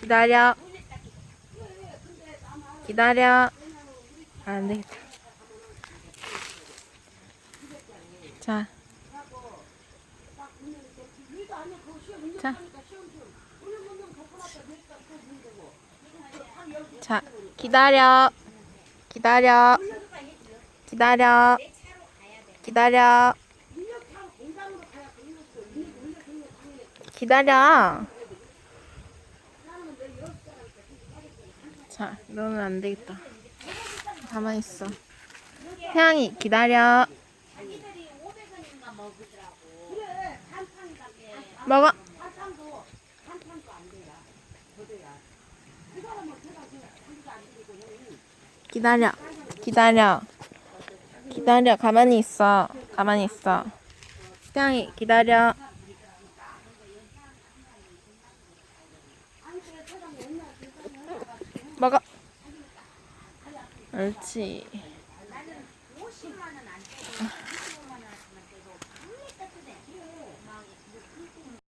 기다려. 기다려. 안 되겠다. 자. 자. 자, 기다려. 기다려. 기다려. 기다려. 기다려. 자, 너는 안 되겠다. 가만히 있어. 태양이 기다려. 먹어. 기다려. 기다려. 기다려. 가만히 있어. 가만히 있어. 태양이 기다려. 먹어. 옳지.